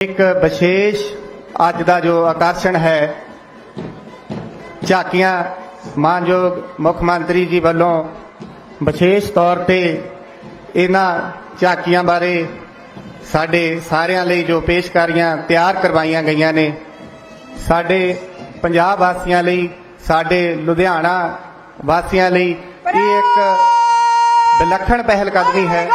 ਇੱਕ ਵਿਸ਼ੇਸ਼ ਅੱਜ ਦਾ ਜੋ ਆਕਰਸ਼ਣ ਹੈ, ਝਾਕੀਆਂ ਮਾਨਯੋਗ ਮੁੱਖ ਮੰਤਰੀ ਜੀ ਵੱਲੋਂ ਵਿਸ਼ੇਸ਼ ਤੌਰ ਤੇ ਇਹਨਾਂ ਝਾਕੀਆਂ ਬਾਰੇ ਸਾਡੇ ਸਾਰਿਆਂ ਲਈ ਜੋ ਪੇਸ਼ਕਾਰੀਆਂ ਤਿਆਰ ਕਰਵਾਈਆਂ ਗਈਆਂ ਨੇ, ਸਾਡੇ ਪੰਜਾਬ ਵਾਸੀਆਂ ਲਈ, ਸਾਡੇ ਲੁਧਿਆਣਾ ਵਾਸੀਆਂ ਲਈ ਇਹ ਇੱਕ ਵਿਲੱਖਣ ਪਹਿਲ ਕਦਮੀ ਹੈ।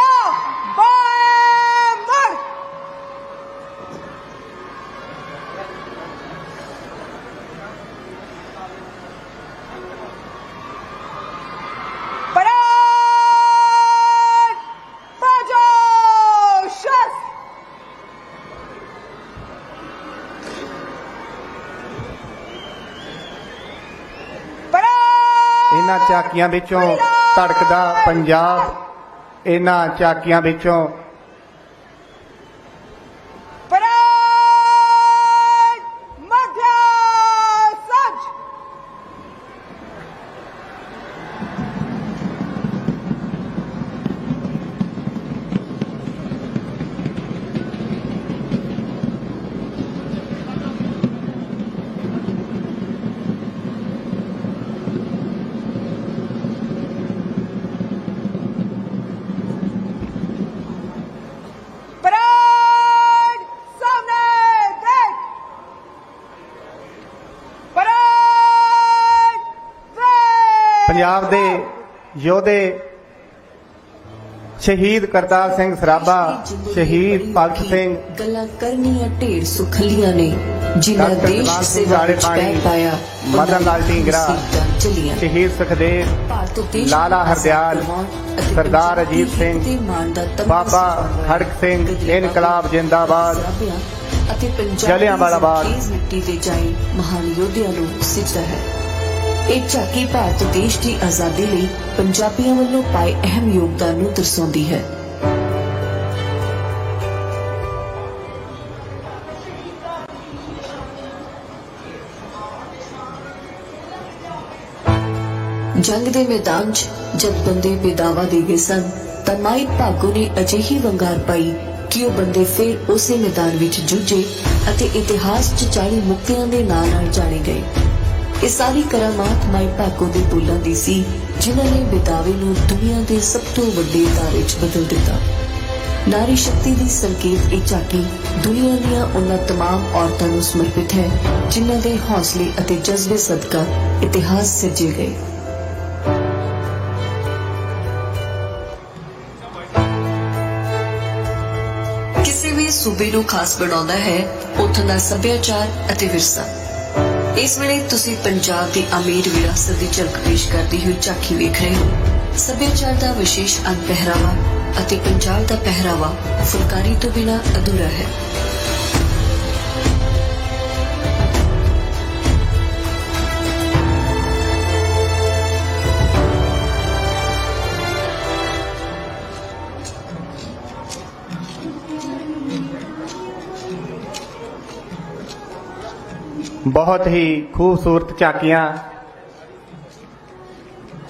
ਇਹਨਾਂ ਝਾਕੀਆਂ ਵਿੱਚੋਂ ਧੜਕਦਾ ਪੰਜਾਬ ਇਹਨਾਂ ਝਾਕੀਆਂ ਵਿੱਚੋਂ ਪੰਜਾਬ ਦੇ ਯੋਧੇ ਸ਼ਹੀਦ ਕਰਤਾਰ ਸਿੰਘ ਸਰਾਭਾ ਸ਼ਹੀਦ ਭਗਤ ਸਿੰਘ ਗੱਲਾਂ ਕਰਨੀਆਂ ਢੇਰ ਸੁਖਲੀਆਂ ਨੇ ਜਿਨ੍ਹਾਂ ਦੇਸ਼ ਸੇਵਾ ਵਿੱਚ ਪੈ ਪਾਇਆ ਮਦਨ ਲਾਲ ਢੀਂਗਰਾ, ਸ਼ਹੀਦ ਸੁਖਦੇਵ ਲਾਲਾ ਹਰਦਿਆਲ, ਸਰਦਾਰ ਅਜੀਤ ਸਿੰਘ, ਤੇ ਬਾਬਾ। ਖੜਕ ਸਿੰਘ, ਇਨਕਲਾਬ ਜ਼ਿੰਦਾਬਾਦ, ਅਤੇ ਪੰਜਾਬ ਜਲਿਆਂਵਾਲਾ ਬਾਗ। ਮਿੱਟੀ ਦੇ ਜਾਏ ਮਹਾਨ ਯੋਧਿਆਂ ਨੂੰ ਸਿੱਜਦਾ ਹੈ ਇਹ ਝਾਕੀ ਭਾਰਤ ਦੇਸ਼ ਦੀ ਆਜ਼ਾਦੀ ਲਈ ਪੰਜਾਬੀਆਂ ਵੱਲੋਂ ਪਾਏ ਅਹਿਮ ਯੋਗਦਾਨ ਨੂੰ ਦਰਸਾਉਂਦੀ ਹੈ। ਜੰਗ ਦੇ ਮੈਦਾਨ 'ਚ ਜਦ ਬੰਦੇ ਬੇਦਾਵਾ ਦੇ ਗਏ ਸਨ, ਤਾਂ ਮਾਈ ਭਾਗੋ ਨੇ ਅਜਿਹੀ ਵੰਗਾਰ ਪਾਈ ਕਿ ਉਹ ਬੰਦੇ ਫਿਰ ਉਸੇ ਮੈਦਾਨ ਵਿੱਚ ਜੂਝੇ ਅਤੇ ਇਤਿਹਾਸ 'ਚ 40 ਮੁਕਤਿਆਂ ਦੇ ਨਾਂ ਨਾਲ ਜਾਣੇ ਗਏ। ਇਹ ਸਾਰੀ ਕਰਾਮਾਤ ਮਾਈ ਭਾਗੋ ਦੇ ਬੋਲਾਂ ਦੀ ਸੀ ਜਿਨ੍ਹਾਂ ਨੇ ਬੇਦਾਵੇ ਨੂੰ ਦੁਨੀਆ ਦੇ ਸਭ ਤੋਂ ਵੱਡੇ ਦਾਰੇ 'ਚ ਬਦਲ ਦਿੱਤਾ ਨਾਰੀ ਸ਼ਕਤੀ ਦੀ ਸੰਕੇਤ ਇਹ ਝਾਕੀ ਦੁਨੀਆ ਦੀਆਂ ਉਹਨਾਂ तमाम ਔਰਤਾਂ ਨੂੰ ਸਮਰਪਿਤ ਹੈ ਜਿਨ੍ਹਾਂ ਦੇ ਹੌਸਲੇ ਅਤੇ ਜਜ਼ਬੇ ਸਦਕਾ ਇਤਿਹਾਸ ਸਿਰਜੇ ਗਏ ਕਿਸੇ ਵੀ ਸੂਬੇ ਨੂੰ ਖਾਸ ਬਣਾਉਂਦਾ ਹੈ ਉੱਥੋਂ ਦਾ ਸੱਭਿਆਚਾਰ ਅਤੇ ਵਿਰਸਾ ਇਸ ਵੇਲੇ ਤੁਸੀਂ ਪੰਜਾਬ ਦੀ ਅਮੀਰ ਵਿਰਾਸਤ ਦੀ ਝਲਕ ਪੇਸ਼ ਕਰਦੀ ਹੋਈ ਝਾਕੀ ਵੇਖ ਰਹੇ ਹੋ। ਸੱਭਿਆਚਾਰ ਦਾ ਵਿਸ਼ੇਸ਼ ਅੰਗ ਪਹਿਰਾਵਾ ਅਤੇ ਪੰਜਾਬ ਦਾ ਪਹਿਰਾਵਾ ਫੁਲਕਾਰੀ ਤੋਂ ਬਿਨਾਂ ਅਧੂਰਾ ਹੈ। ਬਹੁਤ ਹੀ ਖੂਬਸੂਰਤ ਝਾਕੀਆਂ